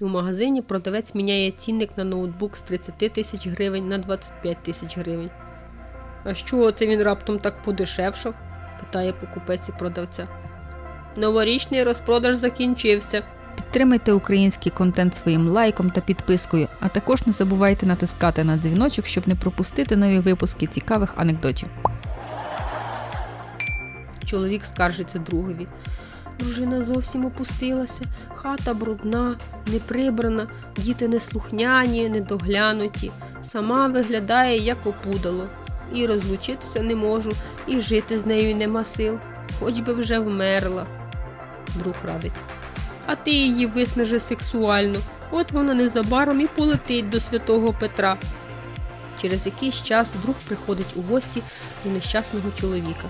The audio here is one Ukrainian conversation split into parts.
У магазині продавець міняє цінник на ноутбук з 30 тисяч гривень на 25 тисяч гривень. А що це він раптом так подешевшав? питає покупець у продавця. Новорічний розпродаж закінчився. Підтримайте український контент своїм лайком та підпискою, а також не забувайте натискати на дзвіночок, щоб не пропустити нові випуски цікавих анекдотів. Чоловік скаржиться другові. Дружина зовсім опустилася, хата брудна, не прибрана, діти неслухняні, недоглянуті. Сама виглядає як опудало. І розлучитися не можу, і жити з нею нема сил, хоч би вже вмерла. Друг радить. А ти її виснажи сексуально, от вона незабаром і полетить до святого Петра. Через якийсь час друг приходить у гості до нещасного чоловіка.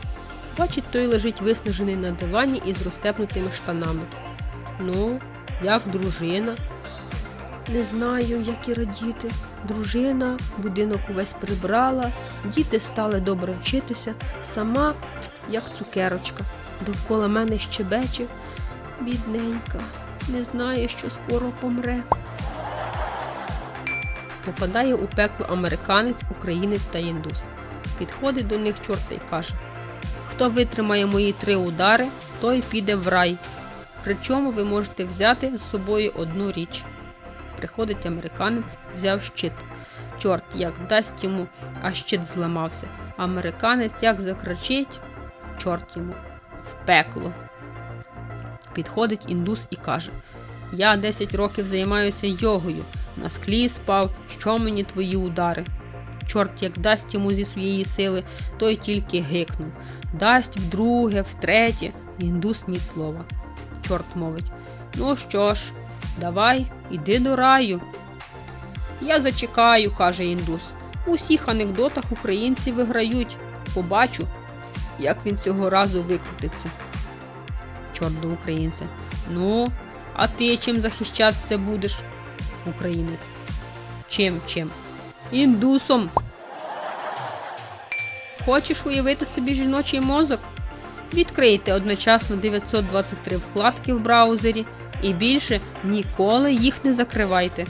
Бачить, той лежить виснажений на дивані із розтепнутими штанами. Ну, як дружина? Не знаю, як і радіти. Дружина, будинок увесь прибрала, діти стали добре вчитися, сама, як цукерочка, довкола мене щебече. Бідненька, не знає, що скоро помре. Попадає у пекло американець, українець та індус. Підходить до них чорт і каже: Хто витримає мої три удари, той піде в рай. Причому ви можете взяти з собою одну річ. Приходить американець, взяв щит. Чорт як дасть йому, а щит зламався. Американець як закричить, чорт йому в пекло. Підходить індус і каже: Я 10 років займаюся йогою, на склі спав, що мені твої удари. Чорт як дасть йому зі своєї сили, той тільки гикнув. Дасть вдруге, втретє, індус ні слова. Чорт мовить: Ну що ж, давай, іди до раю. Я зачекаю, каже індус. У всіх анекдотах українці виграють. Побачу, як він цього разу викрутиться. Чорт до українця. Ну, а ти чим захищатися будеш? Українець. Чим чим? Індусом. Хочеш уявити собі жіночий мозок? Відкрийте одночасно 923 вкладки в браузері і більше ніколи їх не закривайте.